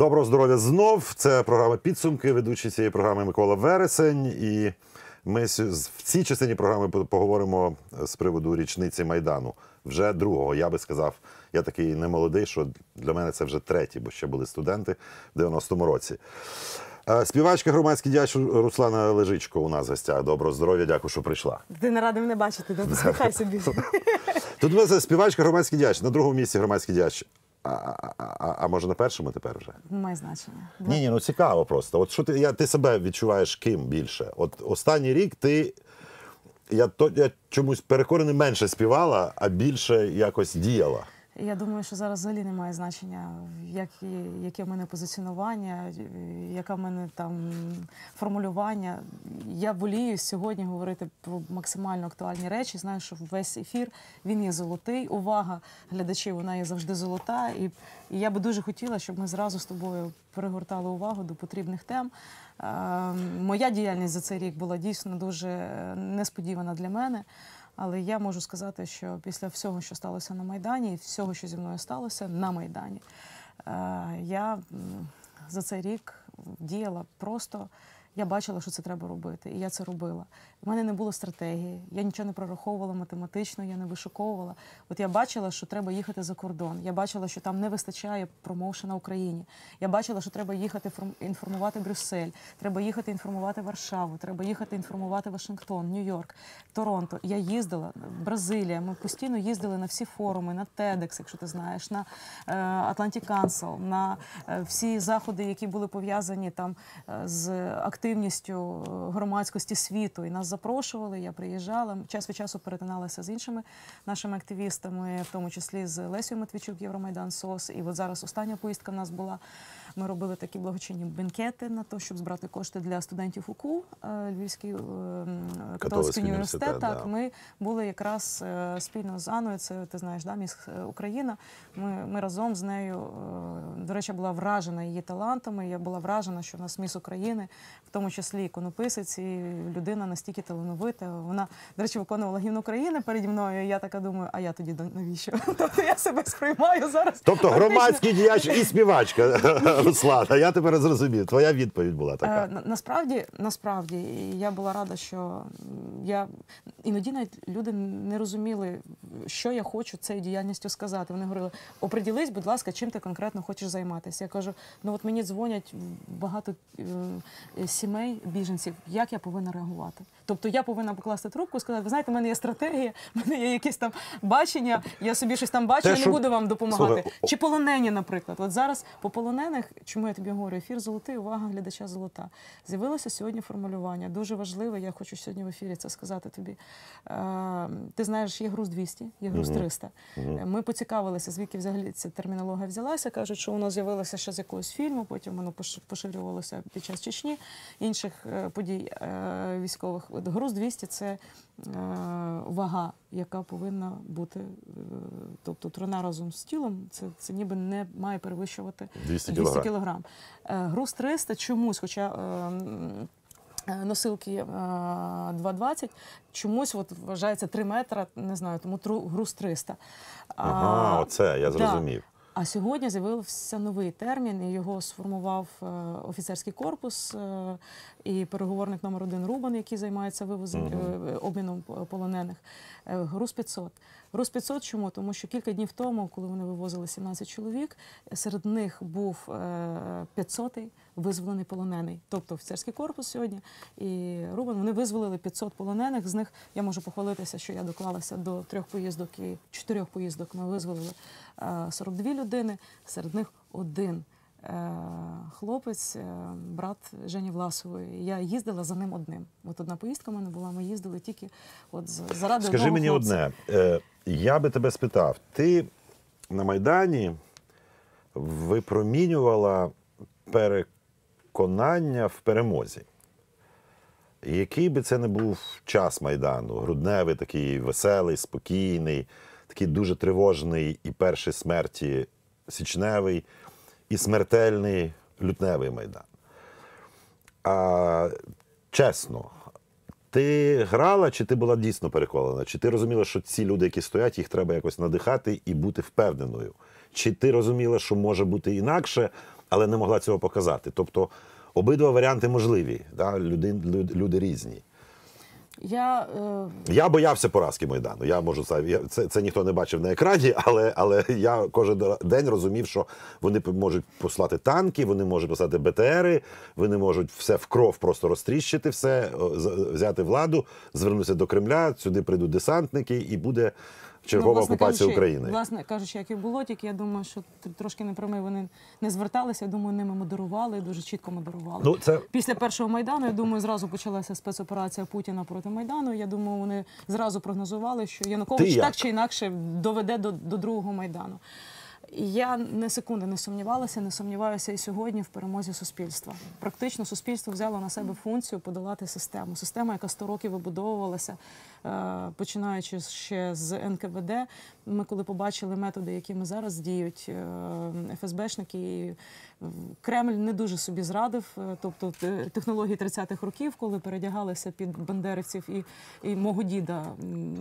Доброго здоров'я знов. Це програма підсумки. Ведучий цієї програми Микола Вересень. І ми в цій частині програми поговоримо з приводу річниці Майдану. Вже другого. Я би сказав, я такий не молодий, що для мене це вже третій, бо ще були студенти в 90-му році. Е, Співачка громадський діяч Руслана Лежичко у нас в гостях. Доброго здоров'я, дякую, що прийшла. Ти не радий мене бачити, не посміхай собі. Тут у нас співачка громадський діяч, на другому місці громадський діяч. А, а, а, а може на першому тепер вже? Має значення. Ні, ні, ну цікаво просто. От що ти, я, ти себе відчуваєш ким більше? От останній рік ти. Я, то, я чомусь переконаний, менше співала, а більше якось діяла. Я думаю, що зараз взагалі немає значення, як, яке в мене позиціонування, яке в мене там формулювання. Я волію сьогодні говорити про максимально актуальні речі. Знаю, що весь ефір він є золотий. Увага глядачів, вона є завжди золота. І, і я би дуже хотіла, щоб ми зразу з тобою перегортали увагу до потрібних тем. Е, моя діяльність за цей рік була дійсно дуже е, несподівана для мене. Але я можу сказати, що після всього, що сталося на Майдані, і всього, що зі мною сталося на Майдані, е, я за цей рік діяла просто. Я бачила, що це треба робити, і я це робила. У мене не було стратегії, я нічого не прораховувала математично, я не вишуковувала. От я бачила, що треба їхати за кордон. Я бачила, що там не вистачає промоушена Україні. Я бачила, що треба їхати інформувати Брюссель, треба їхати інформувати Варшаву, треба їхати інформувати Вашингтон, Нью-Йорк, Торонто. Я їздила Бразилія. Ми постійно їздили на всі форуми, на TEDx, якщо ти знаєш, на е, Atlantic Council, на е, всі заходи, які були пов'язані там е, з активністю е, громадськості світу. І нас запрошували. Я приїжджала. Час від часу перетиналася з іншими нашими активістами, в тому числі з Лесією Матвійчук, Євромайдан СОС. І от зараз остання поїздка в нас була. Ми робили такі благочинні бенкети на те, щоб збирати кошти для студентів УКУ е, Львівський е, м, католицький університет. університет, Так, да. ми були якраз е, спільно з Аною, це ти знаєш, да, міс е, Україна. Ми, ми разом з нею, до речі, була вражена її талантами. Я була вражена, що в нас міс України, в тому числі іконописець, і людина настільки талановита. Вона, до речі, виконувала гімн України переді мною. І я така думаю, а я тоді навіщо? Тобто я себе сприймаю зараз. Тобто громадський діяч і співачка Руслана. Я тепер зрозумів. Твоя відповідь була Е, така. на- насправді, насправді, я була рада, що я іноді навіть люди не розуміли, що я хочу цією діяльністю сказати. Вони говорили: оприділись, будь ласка, чим ти конкретно хочеш займатися. Я кажу: ну от мені дзвонять багато е, сімей біженців, як я повинна реагувати. Тобто я повинна покласти трубку і сказати, ви знаєте, в мене є стратегія, в мене є якесь там бачення, я собі щось там бачу, Те, я не що- буду вам допомагати. Слухай, Чи полонені, наприклад. От зараз по полонених, чому я тобі говорю, ефір золотий, увага глядача золота. З'явилося сьогодні формулювання. Дуже важливе, я хочу сьогодні в ефірі це сказати тобі. Е, ти знаєш, є груз 200, є груз 300. Е, Ми поцікавилися, звідки взагалі ця термінологія взялася. Кажуть, що воно з'явилося ще з якогось фільму, потім воно поширювалося під час Чечні, інших е, подій е, військових. Груз 200 – це е, вага, яка повинна бути, е, тобто трона разом з тілом, це, це ніби не має перевищувати 200 200 кілограм. кілограм. Е, Груз 300 чомусь, хоча е, е, носилки е, 2,20, чомусь от вважається 3 метра, не знаю, тому груз 300. А, оце я да. А сьогодні з'явився новий термін, і його сформував офіцерський корпус і переговорник номер один Рубан, який займається вивозом е, обміном полонених. Груз 500. Груз 500 чому? Тому що кілька днів тому, коли вони вивозили 17 чоловік, серед них був е, 500-й визволений полонений. Тобто офіцерський корпус сьогодні і Рубан, вони визволили 500 полонених. З них я можу похвалитися, що я доклалася до трьох поїздок і чотирьох поїздок. Ми визволили е, 42 людини, серед них один. Е, Хлопець, е, брат Жені Власової. Я їздила за ним одним. От одна поїздка в мене була. Ми їздили тільки от заради Скажи мені хлопця. одне. Е, я би тебе спитав: ти на Майдані випромінювала переконання в перемозі. Який би це не був час Майдану, грудневий, такий веселий, спокійний, такий дуже тривожний і перший смерті січневий, і смертельний лютневий Майдан. А, чесно, ти грала, чи ти була дійсно переконана? Чи ти розуміла, що ці люди, які стоять, їх треба якось надихати і бути впевненою? Чи ти розуміла, що може бути інакше, але не могла цього показати. Тобто обидва варіанти можливі. Да? Люди, люди, люди різні. Я е, Я боявся поразки Майдану. Я можу це, це, це ніхто не бачив на екрані, але, але я кожен день розумів, що вони можуть послати танки, вони можуть послати БТРи, вони можуть все в кров просто розтріщити, все, взяти владу, звернутися до Кремля, сюди прийдуть десантники, і буде чергова Ну, власне окупація кажучи, України. Власне кажучи, як і було, тільки я думаю, що трошки ми вони не зверталися. Я думаю, ними модерували, дуже чітко модерували. Ну, це Після першого майдану, я думаю, зразу почалася спецоперація Путіна проти майдану. Я думаю, вони зразу прогнозували, що Янукович так чи інакше доведе до, до другого майдану. Я не секунди не сумнівалася, не сумніваюся і сьогодні в перемозі суспільства. Практично суспільство взяло на себе функцію подолати систему. Система, яка 100 років вибудовувалася, е, починаючи ще з НКВД. Ми коли побачили методи, які ми зараз діють, е, ФСБшники, е, Кремль не дуже собі зрадив. Тобто технології 30-х років, коли передягалися під бандерівців і, і мого діда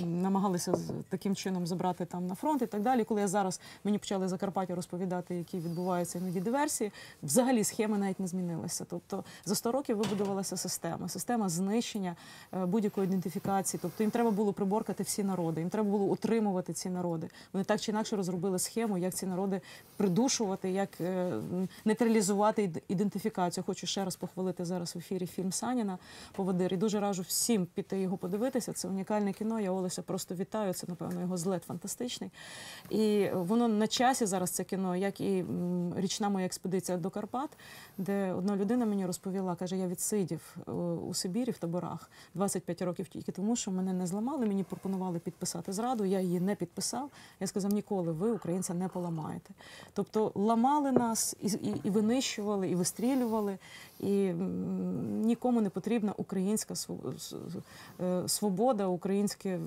намагалися таким чином забрати там на фронт і так далі. Коли я зараз мені почали Закарпаття розповідати, які відбуваються іноді диверсії, взагалі схеми навіть не змінилися. Тобто за 100 років вибудувалася система, система знищення е, будь-якої ідентифікації. Тобто їм треба було приборкати всі народи, їм треба було утримувати ці народи. Вони так чи інакше розробили схему, як ці народи придушувати, як е, нейтралізувати ідентифікацію. Хочу ще раз похвалити зараз в ефірі фільм Саніна Поводир. І дуже раджу всім піти його подивитися. Це унікальне кіно. Я Олеся просто вітаю. Це напевно його злет фантастичний. І воно на часі зараз це кіно, як і річна моя експедиція до Карпат, де одна людина мені розповіла, каже, я відсидів е, у Сибірі в таборах 25 років тільки тому, що мене не зламали. Мені пропонували підписати зраду. Я її не підписав. Я сказав, ніколи ви, українця, не поламаєте. Тобто ламали нас і, і, і винищували, і вистрілювали. І нікому не потрібна українська е, свобода, українське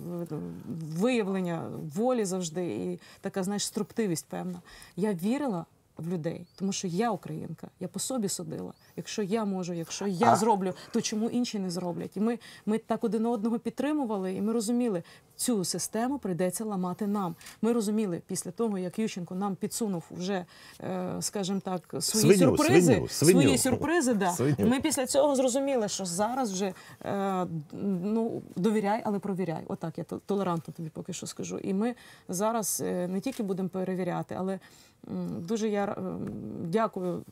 виявлення волі завжди, і така знаєш структивість певна. Я вірила в людей, тому що я українка, я по собі судила. Якщо я можу, якщо я А- зроблю, то чому інші не зроблять? І ми, ми так один одного підтримували, і ми розуміли, цю систему прийдеться ламати нам. Ми розуміли після того, як Ющенко нам підсунув вже, е, скажімо так, свої Свиню, сюрпризи, свиню, свиню. свої сюрпризи. Да. Свиню. Ми після цього зрозуміли, що зараз вже е, ну довіряй, але провіряй. Отак я толерантно тобі поки що скажу. І ми зараз е, не тільки будемо перевіряти, але дуже я дякую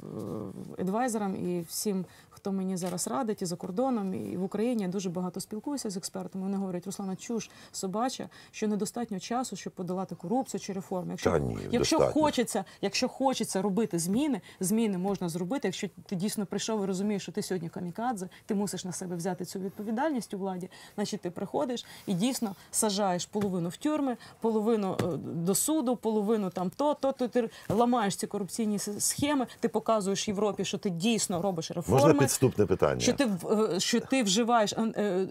едвайзерам і всім, хто мені зараз радить і за кордоном, і в Україні. Я дуже багато спілкуюся з експертами. Вони говорять, Руслана, чуш собача, що недостатньо часу, щоб подолати корупцію чи реформи. Якщо, Та ні, якщо достатньо. хочеться, якщо хочеться робити зміни, зміни можна зробити. Якщо ти дійсно прийшов і розумієш, що ти сьогодні камікадзе, ти мусиш на себе взяти цю відповідальність у владі. Значить, ти приходиш і дійсно сажаєш половину в тюрми, половину е, до суду, половину там то, то, то ти ламаєш ці корупційні схеми. Ти показуєш Європі, що ти дійсно робиш реформи. можна підступне питання. Що ти е, що ти вживаєш е,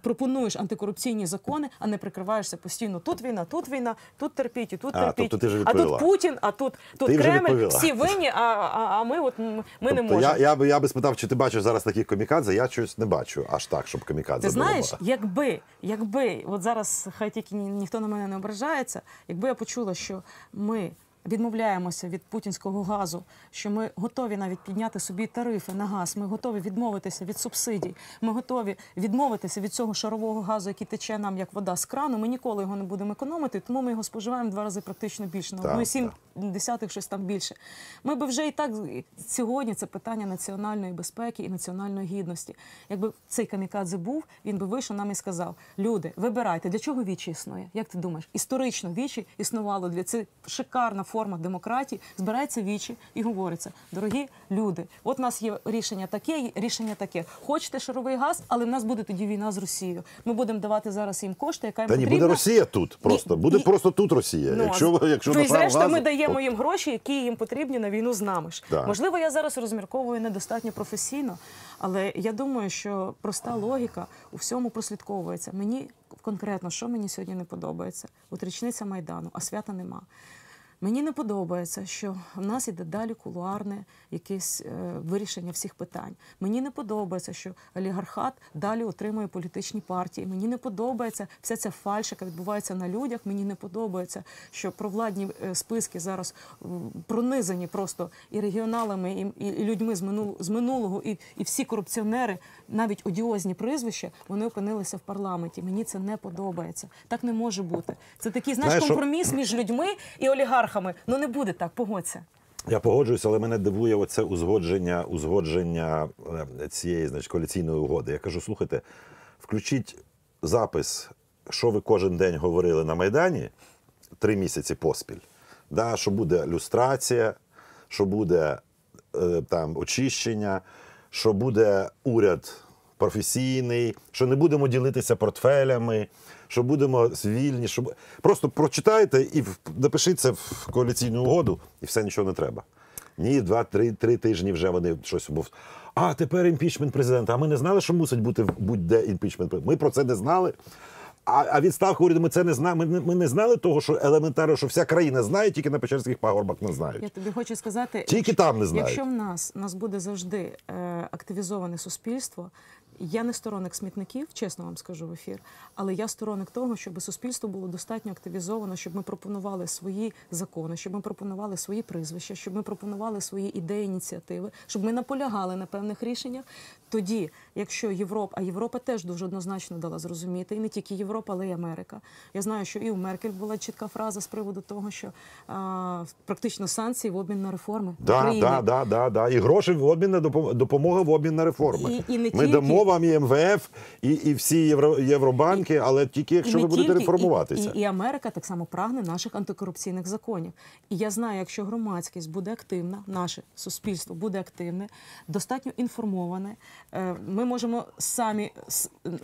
пропонуєш антикорупційні закони, а не прикриваєшся постійно. Тут війна, тут війна, тут терпіть, і тут А, терпіть. тобто ти вже а тут Путін, а тут, тут Ти Кремль. Всі винні, а, а, а ми от ми ми не Тобто можемо. я, я, би, я би спитав, чи ти бачиш зараз таких комікадзе, я щось не бачу аж так, щоб комікадзе Ти було. знаєш, якби, якби, от зараз хай тільки ні- ніхто на мене не ображається, якби я почула, що ми відмовляємося від путінського газу, що ми готові навіть підняти собі тарифи на газ, ми готові відмовитися від субсидій, ми готові відмовитися від цього шарового газу, який тече нам як вода з крану. Ми ніколи його не будемо економити, тому ми його споживаємо два рази практично більше, на Так, одну сім так. десятих щось там більше. Ми би вже і так сьогодні це питання національної безпеки і національної гідності. Якби цей камікадзе був, він би вийшов нам і сказав: люди, вибирайте, для чого вічі існує? Як ти думаєш? Історично вічі існувало для це шикарна форма демократії. Збирається вічі і говориться: дорогі люди, от у нас є рішення таке, рішення таке. Хочете шаровий газ, але в нас буде тоді війна з Росією. Ми будемо давати зараз їм кошти, яка їм Та ні, буде Росія тут. Просто Ні, буде ні. просто тут Росія. Ну, якщо якщо ну, і зрештою ми даємо їм гроші, які їм потрібні на війну з нами ж. Так. Можливо, я зараз розмірковую недостатньо професійно, але я думаю, що проста логіка у всьому прослідковується. Мені конкретно, що мені сьогодні не подобається, от річниця майдану, а свята нема. Мені не подобається, що в нас іде далі кулуарне якесь е, вирішення всіх питань. Мені не подобається, що олігархат далі отримує політичні партії. Мені не подобається вся ця фальш, яка відбувається на людях. Мені не подобається, що провладні е, списки зараз пронизані просто і регіоналами, і, і, людьми з минулого, з минулого, і, і всі корупціонери, навіть одіозні прізвища, вони опинилися в парламенті. Мені це не подобається. Так не може бути. Це такий Знаєш, компроміс між людьми і олігархами. Ну не буде так, погодься. Я погоджуюся, але мене дивує оце узгодження, узгодження е, цієї значить, коаліційної угоди. Я кажу: слухайте, включіть запис, що ви кожен день говорили на Майдані три місяці поспіль. Да, що буде люстрація, що буде е, там очищення, що буде уряд професійний, що не будемо ділитися портфелями, що будемо вільні. Що... Просто прочитайте і напишіть це в коаліційну угоду, і все нічого не треба. Ні, два-три три тижні вже вони щось був. А тепер імпічмент президента. А ми не знали, що мусить бути будь-де імпічмент президента. Ми про це не знали. А, а відставка уряду ми це не знали. Ми, не- ми не знали того, що елементарно, що вся країна знає, тільки на Печерських пагорбах не знають. Я тобі хочу сказати, Тільки якщо- там не знають. Якщо в нас, нас буде завжди е, активізоване суспільство, я не сторонник смітників, чесно вам скажу в ефір, але я сторонник того, щоб суспільство було достатньо активізовано, щоб ми пропонували свої закони, щоб ми пропонували свої прізвища, щоб ми пропонували свої ідеї, ініціативи, щоб ми наполягали на певних рішеннях. Тоді, якщо Європа, а Європа теж дуже однозначно дала зрозуміти, і не тільки Європа, але й Америка. Я знаю, що і у Меркель була чітка фраза з приводу того, що а, практично санкції в обмін на реформи Да, да, да, да, да. І гроші в обмін на допом- допомога в обмін на реформи. І- і не Ми тільки- дамо вам і МВФ, і, і всі євро, євробанки, але тільки якщо І ви будете тільки, реформуватися. І, і, і Америка так само прагне наших антикорупційних законів. І я знаю, якщо громадськість буде активна, наше суспільство буде активне, достатньо інформоване. е, Ми можемо самі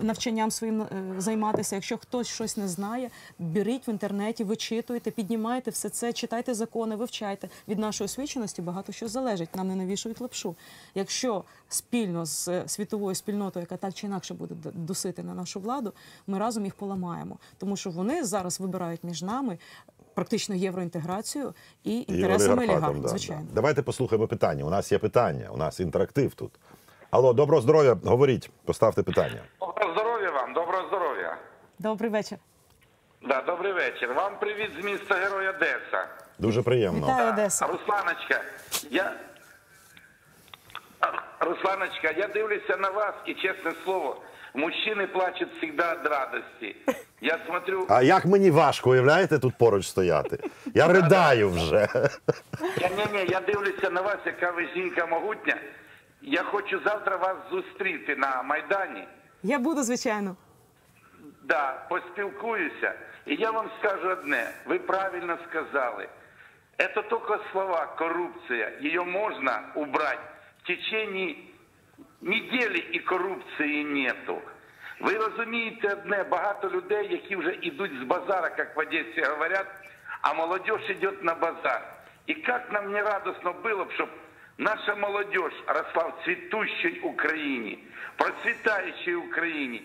навчанням своїм е, займатися. Якщо хтось щось не знає, беріть в інтернеті, вичитуйте, піднімайте все це, читайте закони, вивчайте. Від нашої освіченості багато що залежить. Нам не навішують лапшу. Якщо спільно з е, світовою спільнотою, яка так чи інакше буде досити на нашу владу, ми разом їх поламаємо. Тому що вони зараз вибирають між нами практично євроінтеграцію і інтересами олігархів. да, звичайно. да. Давайте послухаємо питання. У нас є питання, у нас інтерактив тут. Алло, доброго здоров'я, говоріть, поставте питання. Доброго здоров'я вам, доброго здоров'я. Добрий вечір. Да, добрий вечір. Вам привіт з міста Герой Одеса. Дуже приємно. Вітаю Одеса. Русланочка, я. Русланочка, я дивлюся на вас і чесне слово, мужчини плачуть завжди від радості. Я смотрю, А як мені важко, уявляєте, тут поруч стояти? Я ридаю вже. я, ні, ні, я дивлюся на вас, яка ви жінка могутня. Я хочу завтра вас зустріти на Майдані. Я буду, звичайно. Да, поспілкуюся. І я вам скажу одне. Ви правильно сказали. Это только слова коррупция. Ее можно убрать. В течение недели і корупції нету. Ви розумієте одне, багато людей, які вже йдуть з базара, як в Одесі говорять, а молодежь йде на базар. І як нам не радостно було б, щоб наша молодежь росла в цвітущій Україні, процвітаючій Україні.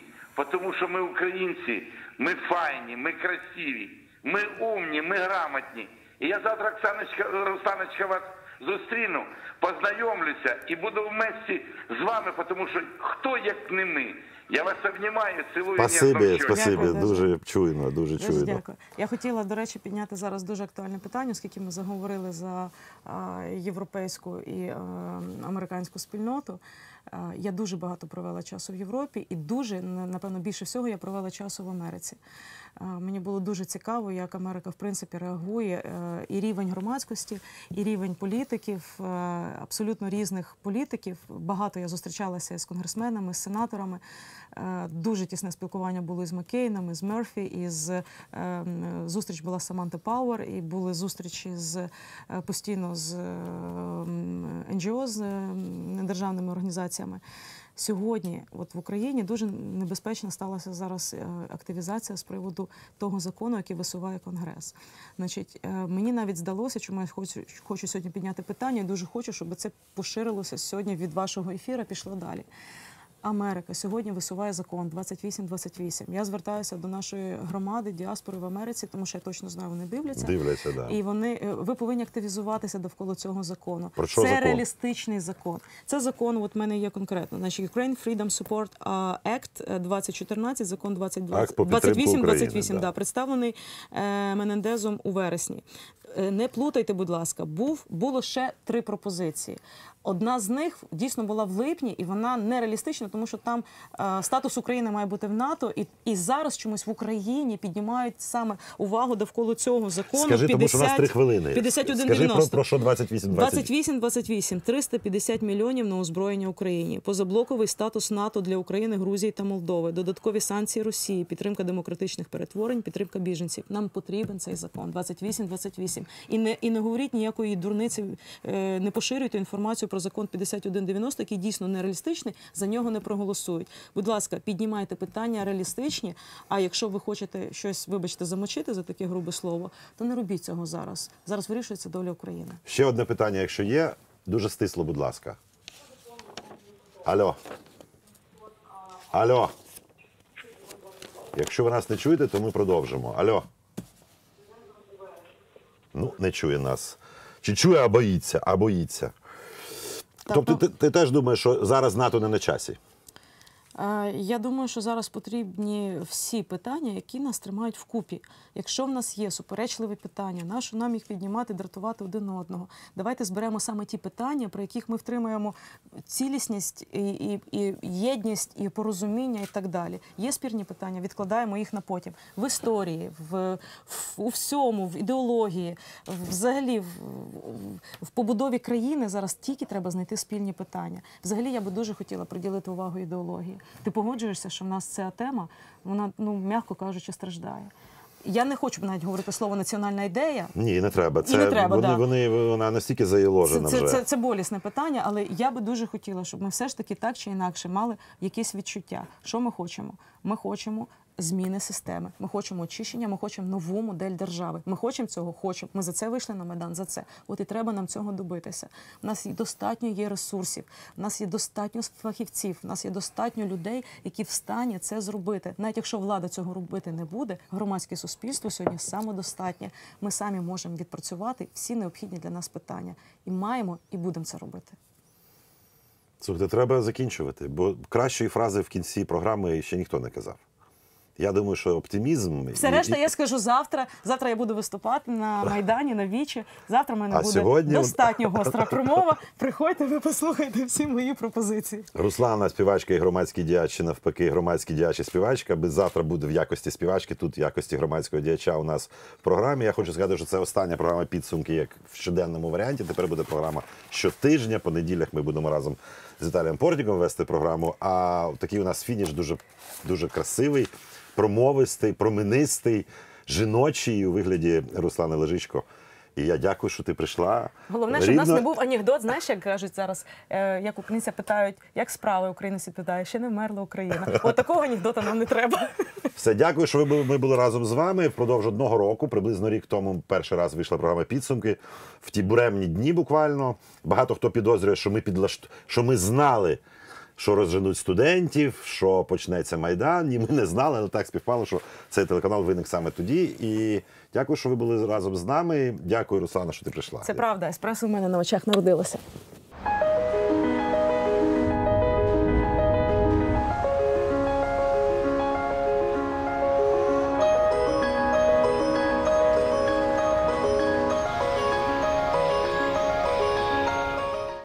Тому що ми українці, ми файні, ми красиві, ми умні, ми грамотні. І я завтра, Оксаночка, Русланочка, вас зустріну, познайомлюся і буду в вместе з вами, тому що хто як не ми. Я вас обнімаю, цілую Спасибі, спасибі. Дякую дуже. Чуйно, дуже Дуже чуйно. дякую. Я хотіла, до речі, підняти зараз дуже актуальне питання, оскільки ми заговорили за європейську і американську спільноту. Я дуже багато провела часу в Європі, і дуже напевно більше всього я провела часу в Америці. Мені було дуже цікаво, як Америка в принципі реагує е, і рівень громадськості, і рівень політиків, е, абсолютно різних політиків. Багато я зустрічалася з конгресменами, з сенаторами. Е, Дуже тісне спілкування було з Маккейном, з Мерфі, і з е, зустріч була з Саманти Пауер, і були зустрічі з е, постійно з НГО, з недержавними організаціями. Сьогодні, от в Україні, дуже небезпечна сталася зараз активізація з приводу того закону, який висуває Конгрес. Значить, мені навіть здалося, чому я хочу, хочу сьогодні підняти питання, і дуже хочу, щоб це поширилося сьогодні від вашого ефіру, пішло далі. Америка сьогодні висуває закон 2828. Я звертаюся до нашої громади діаспори в Америці, тому що я точно знаю, вони дивляться. Дивляться, да. І вони е, ви повинні активізуватися довкола цього закону. Про що це закон? реалістичний закон. Це закон. От в мене є конкретно. Значить, Ukraine Freedom Support Act е, 2014, закон 2020, Акт по підтримку 28, 28, да. да, представлений е, Менендезом у вересні. Е, Не плутайте, будь ласка, був було ще три пропозиції. Одна з них дійсно була в липні, і вона нереалістична, тому що там е, статус України має бути в НАТО, і, і зараз чомусь в Україні піднімають саме увагу довкола цього закону. Скажи, тому що у нас три хвилини. 51 Скажи про, про що 28 28 28 350 мільйонів на озброєння Україні, позаблоковий статус НАТО для України, Грузії та Молдови, додаткові санкції Росії, підтримка демократичних перетворень, підтримка біженців. Нам потрібен цей закон 28 28 І не і не говоріть ніякої дурниці, е, не поширюйте інформацію про закон 5190, який дійсно нереалістичний. За нього не проголосують. Будь ласка, піднімайте питання реалістичні. А якщо ви хочете щось, вибачте, замочити за таке грубе слово, то не робіть цього зараз. Зараз вирішується доля України. Ще одне питання, якщо є, дуже стисло, будь ласка. Алло. Алло. Якщо ви нас не чуєте, то ми продовжимо. Алло. Ну, не чує нас. Чи чує, а боїться, а боїться. Тобто ну- ти, ти теж думаєш, що зараз НАТО не на часі? Е, Я думаю, що зараз потрібні всі питання, які нас тримають вкупі. Якщо в нас є суперечливі питання, нащо нам їх піднімати, дратувати один одного? Давайте зберемо саме ті питання, при яких ми втримаємо цілісність і, і, і єдність, і порозуміння, і так далі. Є спірні питання, відкладаємо їх на потім. В історії, в, в у всьому, в ідеології, взагалі в- в побудові країни зараз тільки треба знайти спільні питання. Взагалі, я би дуже хотіла приділити увагу ідеології. Ти погоджуєшся, що в нас ця тема, вона, ну м'яко кажучи, страждає. Я не хочу навіть говорити слово національна ідея. Ні, не треба. Це не треба, вони, да. вони, вона настільки Це, заєложена це, це, це болісне питання, але я би дуже хотіла, щоб ми все ж таки так чи інакше мали якесь відчуття. Що ми хочемо? Ми хочемо зміни системи. Ми хочемо очищення, ми хочемо нову модель держави. Ми хочемо цього, хочемо. Ми за це вийшли на майдан. За це. От і треба нам цього добитися. У нас достатньо є ресурсів, у нас є достатньо фахівців, у нас є достатньо людей, які в стані це зробити. Навіть якщо влада цього робити не буде, громадське суспільство сьогодні самодостатнє. Ми самі можемо відпрацювати всі необхідні для нас питання. І маємо, і будемо це робити. Слухайте, треба закінчувати, бо кращої фрази в кінці програми ще ніхто не казав. Я думаю, що оптимізм. Все і- решта і- я скажу завтра. Завтра я буду виступати на майдані на вічі. Завтра в мене А буде сьогодні- достатньо гостра промова. Приходьте, ви послухайте всі мої пропозиції. Руслана, співачка і громадський діяч, чи навпаки, громадський діяч і співачка. Без завтра буде в якості співачки, тут в якості громадського діяча у нас в програмі. Я хочу сказати, що це остання програма підсумки, як в щоденному варіанті. Тепер буде програма щотижня. По неділях ми будемо разом з Віталієм Портніком вести програму. А такий у нас фініш дуже, дуже красивий, промовистий, променистий, жіночий у вигляді Руслани Лежичко. І я дякую, що ти прийшла. Головне, щоб в нас не був анекдот. Знаєш, як кажуть зараз, е, як українця питають, як справи українці питає, ще не вмерла Україна. От такого анекдота нам не треба. Все, дякую, що ви були, ми були разом з вами. Впродовж одного року, приблизно рік тому, перший раз вийшла програма підсумки. В ті буремні дні буквально. Багато хто підозрює, що ми підлашт... що ми знали, що розженуть студентів, що почнеться майдан. І ми не знали, але так співпало, що цей телеканал виник саме тоді. І дякую, що ви були разом з нами. Дякую, Руслана, що ти прийшла. Це правда, еспресо в мене на очах народилося.